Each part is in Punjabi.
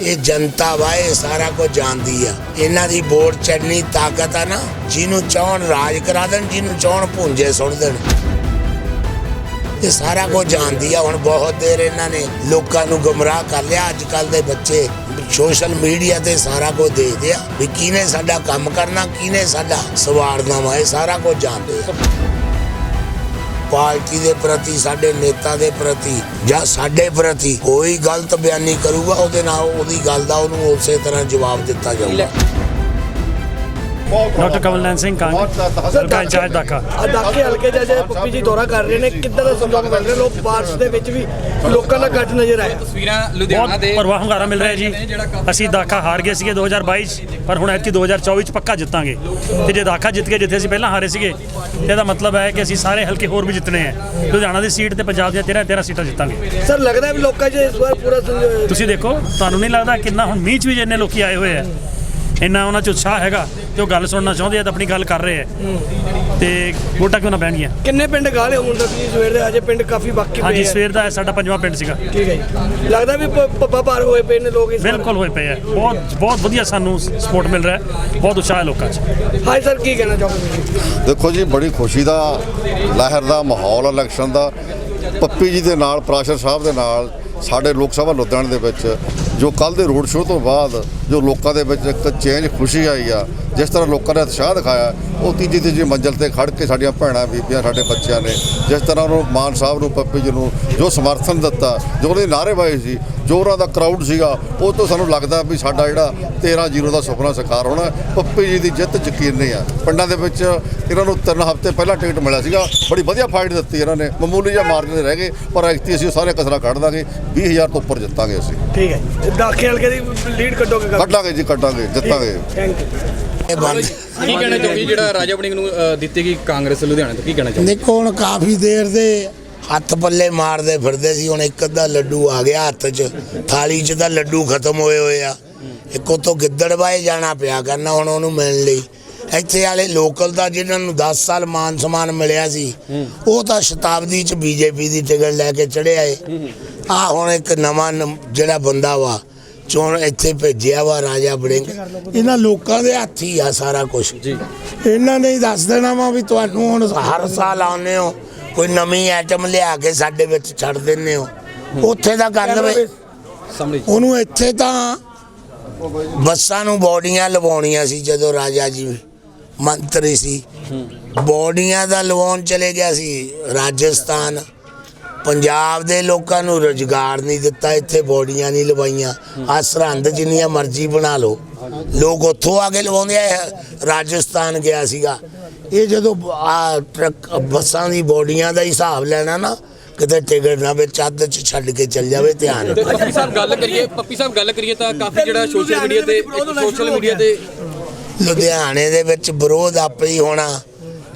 ਇਹ ਜਨਤਾ ਵਾ, ਇਹ ਸਾਰਾ ਕੁਝ ਜਾਣਦੀ ਆ। ਇਹਨਾਂ ਦੀ ਵੋਟ ਚੜਨੀ ਤਾਕਤ ਆ ਨਾ, ਜਿਹਨੂੰ ਚਾਹਣ ਰਾਜ ਕਰਾ ਦੇਣ, ਜਿਹਨੂੰ ਚਾਹਣ ਭੁੰਜੇ ਸੁੱਟ ਦੇਣ। ਇਹ ਸਾਰਾ ਕੁਝ ਜਾਣਦੀ ਆ, ਹੁਣ ਬਹੁਤ ਦੇਰ ਇਹਨਾਂ ਨੇ ਲੋਕਾਂ ਨੂੰ ਗਮਰਾਹ ਕਰ ਲਿਆ। ਅੱਜ ਕੱਲ ਦੇ ਬੱਚੇ ਸੋਸ਼ਲ ਮੀਡੀਆ ਤੇ ਸਾਰਾ ਕੁਝ ਦੇਖਦੇ ਆ ਵੀ ਕਿਹਨੇ ਸਾਡਾ ਕੰਮ ਕਰਨਾ, ਕਿਹਨੇ ਸਾਡਾ ਸਵਾਰਨਾ ਵਾ, ਇਹ ਸਾਰਾ ਕੁਝ ਜਾਣਦੇ ਆ। ਪਾਰਟੀ ਦੇ ਪ੍ਰਤੀ, ਸਾਡੇ ਨੇਤਾ ਦੇ ਪ੍ਰਤੀ ਜਾਂ ਸਾਡੇ ਪ੍ਰਤੀ ਕੋਈ ਗਲਤ ਬਿਆਨੀ ਕਰੂਗਾ, ਉਹਦੇ ਨਾਲ ਉਹਦੀ ਗੱਲ ਦਾ ਉਹਨੂੰ ਉਸੇ ਤਰ੍ਹਾਂ ਜਵਾਬ ਦਿੱਤਾ ਜਾਊਗਾ। ਡਾਕਟਰ ਕਮਲਨੈਨ ਸਿੰਘ ਕੰਗ ਹਲਕਾ ਇੰਚਾਰਜ ਦਾਖਾ ਅਦਾਕੇ ਹਲਕੇ ਚ ਜੇ ਪੱਪੀ ਜੀ ਦੌਰਾ ਕਰ ਰਹੇ ਨੇ ਕਿੱਦਾਂ ਦਾ ਸੰਭਾਵਨਾ ਮਿਲ ਰਿਹਾ? ਲੋਕ ਬਾਰਿਸ਼ ਦੇ ਵਿੱਚ ਵੀ ਲੋਕਾਂ ਦਾ ਇਕੱਠ ਨਜ਼ਰ ਆਇਆ। ਤਸਵੀਰਾਂ ਲੁਧਿਆਣਾ ਦੇ ਪਰਵਾਹ ਹੁੰਗਾਰਾ ਮਿਲ ਰਿਹਾ ਜੀ। ਅਸੀਂ ਦਾਖਾ ਹਾਰ ਗਏ ਸੀਗੇ 2022 'ਚ, ਪਰ ਹੁਣ ਐਤਕੀ 2024 ਚ ਪੱਕਾ ਜਿੱਤਾਂਗੇ। ਤੇ ਜੇ ਦਾਖਾ ਜਿੱਤ ਕੇ ਜਿੱਥੇ ਅਸੀਂ ਪਹਿਲਾਂ ਹਾਰੇ ਸੀਗੇ ਤੇ ਇਹਦਾ ਮਤਲਬ ਹੈ ਕਿ ਅਸੀਂ ਸਾਰੇ ਹਲਕੇ ਹੋਰ ਵੀ ਜਿੱਤਣੇ ਆ। ਲੁਧਿਆਣਾ ਦੀ ਸੀਟ ਤੇ ਪੰਜਾਬ ਦੀਆਂ 13 13 ਸੀਟਾਂ ਜਿੱਤਾਂਗੇ। ਸਰ ਲੱਗਦਾ ਵੀ ਲੋਕਾਂ 'ਚ ਇਸ ਵਾਰ ਪੂਰਾ ਤੁਸੀਂ ਦੇਖੋ ਤੁਹਾਨੂੰ ਨਹੀਂ ਲੱਗਦਾ ਕਿੰਨਾ ਹੁਣ ਮੀਂਹ 'ਚ ਵੀ ਜਿੰਨੇ ਲੋਕੀ ਆਏ ਹੋਏ ਆ? ਇੰਨਾ ਉਹਨਾਂ 'ਚ ਉਤਸ਼ਾਹ ਹੈਗਾ ਤੇ ਉਹ ਗੱਲ ਸੁਣਨਾ ਚਾਹੁੰਦੇ ਆ ਤਾਂ ਆਪਣੀ ਗੱਲ ਕਰ ਰਹੇ ਆ। ਤੇ ਵੋਟਾਂ ਕਿਉਂ ਨਾ ਪੈਣਗੀਆਂ? ਕਿੰਨੇ ਪਿੰਡ ਗਾਲੇ ਹੁਣ ਤੱਕ ਜੀ ਸਵੇਰ ਦੇ ਅਜੇ ਪਿੰਡ ਕਾਫੀ ਬਾਕੀ ਹਾਂਜੀ ਪਏ ਆ। ਸਵੇਰ ਦਾ ਸਾਡਾ ਪੰਜਵਾਂ ਪਿੰਡ ਸੀਗਾ। ਠੀਕ ਹੈ ਜੀ। ਲੱਗਦਾ ਵੀ ਪੱਪਾ ਪਾਰ ਹੋਏ ਪਏ ਨੇ ਲੋਕ ਇਸ। ਬਿਲਕੁਲ ਹੋਏ ਪਏ ਆ। ਬਹੁਤ ਬਹੁਤ ਵਧੀਆ ਸਾਨੂੰ ਸਪੋਰਟ ਮਿਲ ਰਿਹਾ। ਹੈ ਬਹੁਤ ਉਤਸ਼ਾਹ ਹੈ ਲੋਕਾਂ 'ਚ। ਹਾਂਜੀ ਸਰ ਕੀ ਕਹਿਣਾ ਚਾਹੋਗੇ ਤੁਸੀਂ? ਦੇਖੋ ਜੀ ਬੜੀ ਖੁਸ਼ੀ ਦਾ ਲਹਿਰ ਦਾ ਮਾਹੌਲ ਇਲੈਕਸ਼ਨ ਦਾ। ਪੱਪੀ ਜੀ ਦੇ ਨਾਲ ਪ੍ਰਾਸ਼ਰ ਸਾਹਿਬ ਦੇ ਨਾਲ ਸਾਡੇ ਲੋਕ ਸਭਾ ਲੁਧਿਆਣਾ ਦੇ ਵਿੱਚ ਜੋ ਕੱਲ ਦੇ ਰੋਡ ਸ਼ੋਅ ਤੋਂ ਬਾਅਦ ਜੋ ਲੋਕਾਂ ਦੇ ਵਿੱਚ ਇੱਕ ਚੇਂਜ ਖੁਸ਼ੀ ਆਈ ਆ ਜਿਸ ਤਰ੍ਹਾਂ ਲੋਕਾਂ ਨੇ ਉਤਸ਼ਾਹ ਦਿਖਾਇਆ ਉਹ ਤੀਜੀ ਤੀਜੀ ਮੰਜ਼ਲ ਤੇ ਖੜ ਕੇ ਸਾਡੀਆਂ ਭੈਣਾਂ ਬੀਬੀਆਂ ਸਾਡੇ ਬੱਚਿਆਂ ਨੇ ਜਿਸ ਤਰ੍ਹਾਂ ਉਹਨੂੰ ਮਾਨ ਸਾਹਿਬ ਨੂੰ ਪੱਪੀ ਜੀ ਨੂੰ ਜੋ ਸਮਰਥਨ ਦਿੱਤਾ ਜੋ ਉਹਦੇ ਨਾਅਰੇਬਾਜ਼ੀ ਸੀ ਜੋ ਉਹਨਾਂ ਦਾ ਕਰਾਊਡ ਸੀਗਾ ਉਹ ਤੋਂ ਸਾਨੂੰ ਲੱਗਦਾ ਵੀ ਸਾਡਾ ਜਿਹੜਾ 13 ਜ਼ੀਰੋ ਦਾ ਸੁਪਨਾ ਸਾਕਾਰ ਹੋਣਾ ਪੱਪੀ ਜੀ ਦੀ ਜਿੱਤ ਯਕੀਨੀ ਆ। ਪਿੰਡਾਂ ਦੇ ਵਿੱਚ ਇਹਨਾਂ ਨੂੰ ਤਿੰਨ ਹਫ਼ਤੇ ਪਹਿਲਾਂ ਟਿਕਟ ਮਿਲਿਆ ਸੀਗਾ ਬੜੀ ਵਧੀਆ ਫਾਈਟ ਦਿੱਤੀ ਇਹਨਾਂ ਨੇ ਮਾਮੂਲੀ ਜਿਹਾ ਮਾਰਜਨ ਰਹਿ ਗਏ ਪਰ ਐਕਤੀ ਅਸੀਂ ਉਹ ਸਾਰੇ ਕਸਰਾ ਕੱਢ ਦਾਂਗੇ 20000 ਤੋਂ ਉੱਪਰ ਜਿੱਤਾਂਗੇ ਅਸੀਂ। ਠੀਕ ਹੈ ਜੀ। ਦਾਖੇ ਹਲਕੇ ਦੀ ਲੀਡ ਕੱਢੋਗੇ ਕੱਢਾਂਗੇ ਜੀ ਕੱਢਾਂਗੇ ਜਿੱਤਾਂਗੇ। ਥੈਂਕ ਯੂ ਇਹ ਬੰਦ। ਕੀ ਕਹਿਣਾ ਚਾਹੋਗੇ? ਜਿਹੜਾ ਰਾਜਾ ਵੜਿੰਗ ਨੂੰ ਅ, ਦਿੱਤੀ ਗਈ ਕਾਂਗਰਸ ਲੁਧਿਆਣਾ ਤੋਂ ਕੀ ਕਹਿਣਾ ਚਾਹੋਗੇ? ਦੇਖੋ ਹੁਣ ਕਾਫੀ ਦੇਰ ਦੇ ਹੱਥ ਪੱਲੇ ਮਾਰਦੇ ਫਿਰਦੇ ਸੀ। ਹੁਣ ਇੱਕ ਅੱਧਾ ਲੱਡੂ ਆ ਗਿਆ ਹੱਥ 'ਚ। ਥਾਲੀ 'ਚ ਤਾਂ ਲੱਡੂ ਖਤਮ ਹੋਏ ਹੋਏ ਆ। ਇੱਕ ਉਤੋਂ ਗਿੱਦੜਬਾਏ ਜਾਣਾ ਪਿਆ ਕਰਨਾ ਹੁਣ ਉਹਨੂੰ ਮਿਲਣ ਲਈ। ਇੱਥੇ ਵਾਲੇ ਲੋਕਲ ਦਾ ਜਿਨ੍ਹਾਂ ਨੂੰ 10 ਸਾਲ ਮਾਨ ਸਨਮਾਨ ਮਿਲਿਆ ਸੀ ਉਹ ਤਾਂ ਸ਼ਤਾਬਦੀ 'ਚ ਬੀਜੇਪੀ ਦੀ ਟਿਕਟ ਲੈ ਕੇ ਚੜਿਆ ਏ। ਆ ਹੁਣ ਇੱਕ ਨਵਾਂ ਨਮ- ਜਿਹੜਾ ਬੰਦਾ ਵਾ ਚੋਣ ਇੱਥੇ ਭੇਜਿਆ ਵਾ ਰਾਜਾ ਬੜਿੰਗ ਇਹਨਾਂ ਲੋਕਾਂ ਦੇ ਹੱਥ ਹੀ ਆ ਸਾਰਾ ਕੁਝ ਜੀ। ਇਹਨਾਂ ਨੇ ਹੀ ਦੱਸ ਦੇਣਾ ਵਾ ਵੀ ਤੁਹਾਨੂੰ ਹੁਣ ਹਰ ਸਾਲ ਆਉਂਦੇ ਹੋ ਕੋਈ ਨਵੀਂ ਆਈਟਮ ਲਿਆ ਕੇ ਸਾਡੇ ਵਿੱਚ ਛੱਡ ਦਿੰਦੇ ਹੋ। ਉੱਥੇ ਦਾ ਕਰ ਲਵੇ। ਸਾਹਮਣੇ। ਉਹਨੂੰ ਇੱਥੇ ਤਾਂ ਬੱਸਾਂ ਨੂੰ ਬੋਡੀਆਂ ਲਵਾਉਣੀਆਂ ਸੀ ਜਦੋਂ ਰਾਜਾ ਜੀ ਮੰਤਰੀ ਸੀ। ਬੋਡੀਆਂ ਦਾ ਲਵਾਉਣ ਚਲੇ ਗਿਆ ਸੀ ਰਾਜਸਥਾਨ। ਪੰਜਾਬ ਦੇ ਲੋਕਾਂ ਨੂੰ ਰੁਜ਼ਗਾਰ ਨਹੀਂ ਦਿੱਤਾ ਇੱਥੇ ਬੋਡੀਆਂ ਨਹੀਂ ਲਵਾਈਆਂ। ਆ ਸਰਹੰਦ ਜਿੰਨੀਆਂ ਮਰਜ਼ੀ ਬਣਾ ਲਓ। ਲੋਕ ਉੱਥੋਂ ਆ ਕੇ ਲਵਾਉਂਦੇ ਆ ਰਾਜਸਥਾਨ ਗਿਆ ਸੀਗਾ। ਇਹ ਜਦੋਂ ਆ ਟਰੱਕ ਬੱਸਾਂ ਦੀ ਬੋਡੀਆਂ ਦਾ ਹਿਸਾਬ ਲੈਣਾ ਨਾ ਕਿਤੇ ਟਿਕਟ ਨਾ ਵਿੱਚ ਅੱਧ ਚ ਛੱਡ ਕੇ ਚੱਲ ਜਾਵੇ ਧਿਆਨ। ਪੱਪੀ ਸਾਹਿਬ ਗੱਲ ਕਰੀਏ ਪੱਪੀ ਸਾਹਿਬ ਗੱਲ ਕਰੀਏ ਤਾਂ ਕਾਫੀ ਜਿਹੜਾ ਸੋਸ਼ਲ ਮੀਡੀਆ ਤੇ ਸੋਸ਼ਲ ਮੀਡੀਆ ਤੇ ਲੁਧਿਆਣੇ ਦੇ ਵਿੱਚ ਵਿਰੋਧ ਆਪੇ ਹੀ ਹੋਣਾ।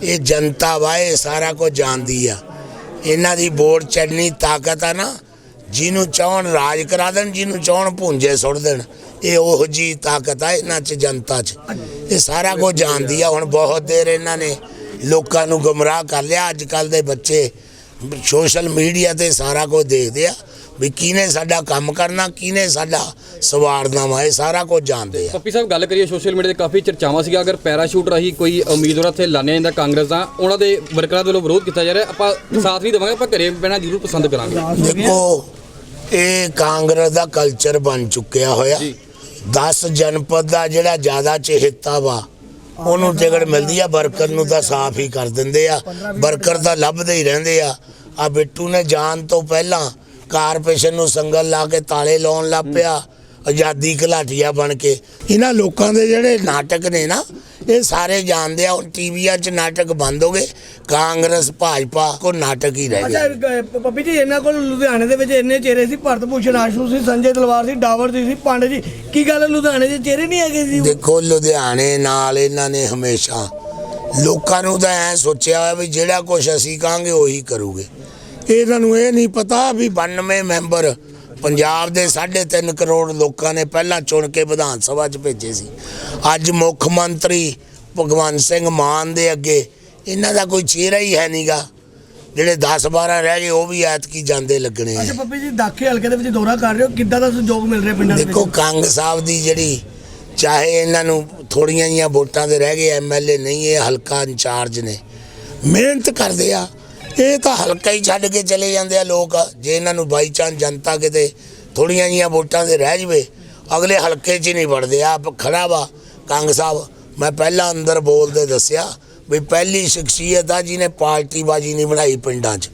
ਇਹ ਜਨਤਾ ਵਾ ਇਹ ਸਾਰਾ ਕੁਝ ਜਾਣਦੀ ਆ। ਇਹਨਾਂ ਦੀ ਵੋਟ ਚੜਨੀ ਤਾਕਤ ਆ ਨਾ, ਜਿਹਨੂੰ ਚਾਹਣ ਰਾਜ ਕਰਾ ਦੇਣ, ਜਿਹਨੂੰ ਚਾਹਣ ਭੁੰਜੇ ਸੁੱਟ ਦੇਣ, ਇਹ ਉਹ ਜੀ ਤਾਕਤ ਆ ਇਹਨਾਂ 'ਚ, ਜਨਤਾ 'ਚ। ਇਹ ਸਾਰਾ ਕੁਝ ਜਾਣਦੀ ਆ। ਹੁਣ ਬਹੁਤ ਦੇਰ ਇਹਨਾਂ ਨੇ ਲੋਕਾਂ ਨੂੰ ਗੁੰਮਰਾਹ ਕਰ ਲਿਆ। ਅੱਜ ਕੱਲ ਦੇ ਬੱਚੇ ਸੋਸ਼ਲ ਮੀਡੀਆ ਤੇ ਸਾਰਾ ਕੁਝ ਦੇਖਦੇ ਆ। ਵੀ ਕਿਹਨੇ ਸਾਡਾ ਕੰਮ ਕਰਨਾ ਕਿਹਨੇ ਸਾਡਾ ਸਵਾਰਨਾ ਵਾ ਇਹ ਸਾਰਾ ਕੁਝ ਜਾਣਦੇ ਆ। ਪੱਪੀ ਸਾਹਿਬ ਗੱਲ ਕਰੀਏ ਸੋਸ਼ਲ ਮੀਡੀਆ ਤੇ ਕਾਫੀ ਚਰਚਾਵਾਂ ਸੀਗਾ ਅਗਰ ਪੈਰਾਸ਼ੂਟ ਰਾਹੀਂ ਕੋਈ ਉਮੀਦਵਾਰ ਇੱਥੇ ਲਾਣਿਆ ਜਾਂਦਾ ਕਾਂਗਰਸ ਦਾ ਉਹਨਾਂ ਦੇ ਵਰਕਰਾਂ ਦੇ ਵੱਲੋਂ ਵਿਰੋਧ ਕੀਤਾ ਜਾ ਰਿਹਾ। ਆਪਾਂ ਸਾਥ ਨਹੀਂ ਦੇਵਾਂਗੇ ਆਪਾਂ ਘਰੇ ਬਹਿਣਾ ਜ਼ਰੂਰ ਪਸੰਦ ਕਰਾਂਗੇ। ਦੇਖੋ ਇਹ ਕਾਂਗਰਸ ਦਾ ਕਲਚਰ ਬਣ ਚੁੱਕਿਆ ਹੋਇਆ। 10 ਜਨਪਦ ਦਾ ਜਿਹੜਾ ਜ਼ਿਆਦਾ ਚਹੇਤਾ ਵਾ ਉਹਨੂੰ ਟਿਕਟ ਮਿਲਦੀ ਆ ਵਰਕਰ ਨੂੰ ਤਾਂ ਸਾਫ਼ ਹੀ ਕਰ ਦਿੰਦੇ ਆ। ਵਰਕਰ ਤਾਂ ਲੱਭਦੇ ਹੀ ਰਹਿੰਦੇ ਆ। ਆ ਬਿੱਟੂ ਨੇ ਜਾਣ ਤੋਂ ਪਹਿਲਾਂ ਕਾਰਪੋਰੇਸ਼ਨ ਨੂੰ ਸੰਗਲ ਲਾ ਕੇ ਤਾਲੇ ਲਾਉਣ ਲੱਗ ਪਿਆ ਆਜ਼ਾਦੀ ਘਲਾਟੀਆ ਬਣ ਕੇ। ਇਹਨਾਂ ਲੋਕਾਂ ਦੇ ਜਿਹੜੇ ਨਾਟਕ ਨੇ ਨਾ ਇਹ ਸਾਰੇ ਜਾਣਦੇ ਆ ਹੁਣ ਟੀਵੀਆਂ 'ਚ ਨਾਟਕ ਬੰਦ ਹੋ ਗਏ ਕਾਂਗਰਸ ਭਾਜਪਾ ਕੋ ਨਾਟਕ ਹੀ ਰਹਿ ਅੱਛਾ ਗਏ ਗ- ਪੱਪੀ ਜੀ ਇਹਨਾਂ ਕੋਲ ਲੁਧਿਆਣੇ ਦੇ ਵਿੱਚ ਇੰਨੇ ਚਿਹਰੇ ਸੀ ਭਰਤ ਭੂਸ਼ਣ ਆਸ਼ੂ ਸੀ ਸੰਜੇ ਤਲਵਾਰ ਸੀ ਡਾਵਰ ਜੀ ਸੀ ਪਾਂਡੇ ਜੀ। ਕੀ ਗੱਲ ਲੁਧਿਆਣੇ ਦੇ ਚਿਹਰੇ ਨਹੀਂ ਹੈਗੇ ਸੀ ਦੇਖੋ ਲੁਧਿਆਣੇ ਨਾਲ ਇਹਨਾਂ ਨੇ ਹਮੇਸ਼ਾ ਲੋਕਾਂ ਨੂੰ ਤਾਂ ਐ ਸੋਚਿਆ ਹੋਇਆ ਵੀ ਜਿਹੜਾ ਕੁਝ ਅਸੀਂ ਕਹਾਂਗੇ ਉਹੀ ਕਰੂਗੇ। ਇਹਨਾਂ ਨੂੰ ਇਹ ਨਹੀਂ ਪਤਾ ਵੀ 92 ਮੈਂਬਰ ਪੰਜਾਬ ਦੇ 3.5 ਕਰੋੜ ਲੋਕਾਂ ਨੇ ਪਹਿਲਾਂ ਚੁਣ ਕੇ ਵਿਧਾਨ ਸਭਾ 'ਚ ਭੇਜੇ ਸੀ। ਅੱਜ ਮੁੱਖ ਮੰਤਰੀ ਭਗਵੰਤ ਸਿੰਘ ਮਾਨ ਦੇ ਅੱਗੇ ਇਹਨਾਂ ਦਾ ਕੋਈ ਚਿਹਰਾ ਹੀ ਹੈ ਨਹੀਂਗਾ। ਜਿਹੜੇ 10 12 ਰਹਿ ਗਏ ਉਹ ਵੀ ਐਤਕੀ ਜਾਂਦੇ ਲੱਗਣੇ ਅੱਛਾ ਪੱਪੀ ਜੀ ਦਾਖੇ ਹਲਕੇ ਦੇ ਵਿੱਚ ਦੌਰਾ ਕਰ ਰਹੇ ਹੋ। ਕਿੱਦਾਂ ਦਾ ਸਹਿਯੋਗ ਮਿਲ ਰਿਹਾ ਪਿੰਡਾਂ ਦੇ ਦੇਖੋ ਕੰਗ ਸਾਹਿਬ ਦੀ ਜਿਹੜੀ ਚਾਹੇ ਇਹਨਾਂ ਨੂੰ ਥੋੜੀਆਂ ਜੀਆਂ ਵੋਟਾਂ ਦੇ ਰਹਿ ਗਏ ਐਮਐਲਏ ਨਹੀਂ ਇਹ ਹਲਕਾ ਇੰਚਾਰਜ ਨੇ। ਮਿਹਨਤ ਕਰਦੇ ਆ। ਇਹ ਤਾਂ ਹਲਕਾ ਹੀ ਛੱਡ ਕੇ ਚਲੇ ਜਾਂਦੇ ਆ ਲੋਕ। ਜੇ ਇਹਨਾਂ ਨੂੰ ਬਾਈ ਚਾਂਸ ਜਨਤਾ ਕਿਤੇ ਥੋੜੀਆਂ ਜੀਆਂ ਵੋਟਾਂ ਦੇ ਰਹਿ ਜਵੇ, ਅਗਲੇ ਹਲਕੇ 'ਚ ਹੀ ਨਹੀਂ ਵੜਦੇ। ਆਪ ਖੜਾ ਵਾ ਕੰਗ ਸਾਹਿਬ, ਮੈਂ ਪਹਿਲਾਂ ਅੰਦਰ ਬੋਲਦੇ ਦੱਸਿਆ ਵੀ ਪਹਿਲੀ ਸ਼ਖਸੀਅਤ ਆ ਜਿਹਨੇ ਪਾਰਟੀ ਬਾਜੀ ਨਹੀਂ ਬਣਾਈ ਪਿੰਡਾਂ 'ਚ।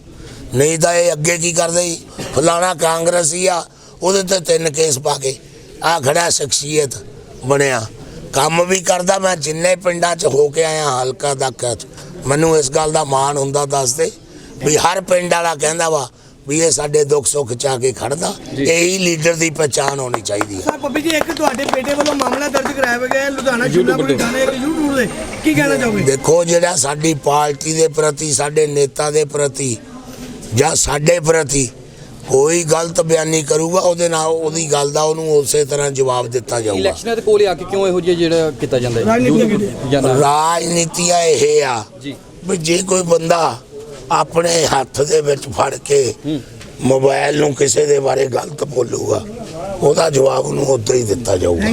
ਨਹੀਂ ਤਾਂ ਇਹ ਅੱਗੇ ਕੀ ਕਰਦੇ ਸੀ? ਫਲਾਣਾ ਕਾਂਗਰਸੀ ਆ, ਉਹਦੇ ਤੇ ਤਿੰਨ ਕੇਸ ਪਾ ਕੇ ਆ ਖੜਾ ਸ਼ਖਸੀਅਤ ਬਣਿਆ। ਕੰਮ ਵੀ ਕਰਦਾ ਮੈਂ ਜਿੰਨੇ ਪਿੰਡਾਂ 'ਚ ਹੋ ਕੇ ਆਇਆ ਹਲਕਾ ਤੱਕ। ਮੈਨੂੰ ਇਸ ਗੱਲ ਦਾ ਮਾਣ ਹੁੰਦਾ ਦੱਸਦੇ। ਵੀ ਹਰ ਪਿੰਡ ਵਾਲਾ ਕਹਿੰਦਾ ਵਾ ਵੀ ਇਹ ਸਾਡੇ ਦੁੱਖ ਸੁੱਖ ਚ ਆ ਕੇ ਖੜਦਾ। ਇਹੀ ਲੀਡਰ ਦੀ ਪਛਾਣ ਹੋਣੀ ਚਾਹੀਦੀ ਹੈ ਸਰ ਪੱਪੀ ਜੀ ਇੱਕ ਤੁਹਾਡੇ ਬੇਟੇ ਵੱਲੋਂ ਮਾਮਲਾ ਦਰਜ ਕਰਾਇਆ ਗਿਆ ਹੈ ਲੁਧਿਆਣਾ ਸ਼ਿਮਲਾਪੁਰੀ ਥਾਣੇ ਇੱਕ YouTube ਦੇ ਕੀ ਕਹਿਣਾ ਚਾਹੋਗੇ? ਦੇਖੋ ਜਿਹੜਾ ਸਾਡੀ ਪਾਰਟੀ ਦੇ ਪ੍ਰਤੀ ਸਾਡੇ ਨੇਤਾ ਦੇ ਪ੍ਰਤੀ ਜਾਂ ਸਾਡੇ ਪ੍ਰਤੀ ਕੋਈ ਗਲਤ ਬਿਆਨੀ ਕਰੂਗਾ ਉਹਦੇ ਨਾਲ ਉਹਦੀ ਗੱਲ ਦਾ ਉਹਨੂੰ ਉਸੇ ਤਰ੍ਹਾਂ ਜਵਾਬ ਦਿੱਤਾ ਜਾਊਗਾ। ਇਲੈਕਸ਼ਨਾਂ ਦੇ ਕੋਲੇ ਆ ਕੇ ਕਿਉਂ ਇਹੋ ਜਿਹਾ ਜਿਹੜਾ ਕੀਤਾ ਜਾਂਦਾ ਹੈ? ਰਾਜਨੀਤੀਆਂ ਕਿਹੜੀਆਂ? ਰਾਜਨੀਤੀਆ ਇਹ ਆ ਜੀ। ਵੀ ਜੇ ਕੋਈ ਬੰਦਾ ਆਪਣੇ ਹੱਥ ਦੇ ਵਿੱਚ ਫੜ ਕੇ ਮੋਬਾਈਲ ਨੂੰ ਕਿਸੇ ਦੇ ਬਾਰੇ ਗਲਤ ਬੋਲੂਗਾ, ਉਹਦਾ ਜਵਾਬ ਉਹਨੂੰ ਉਦਾਂ ਹੀ ਦਿੱਤਾ ਜਾਊਗਾ।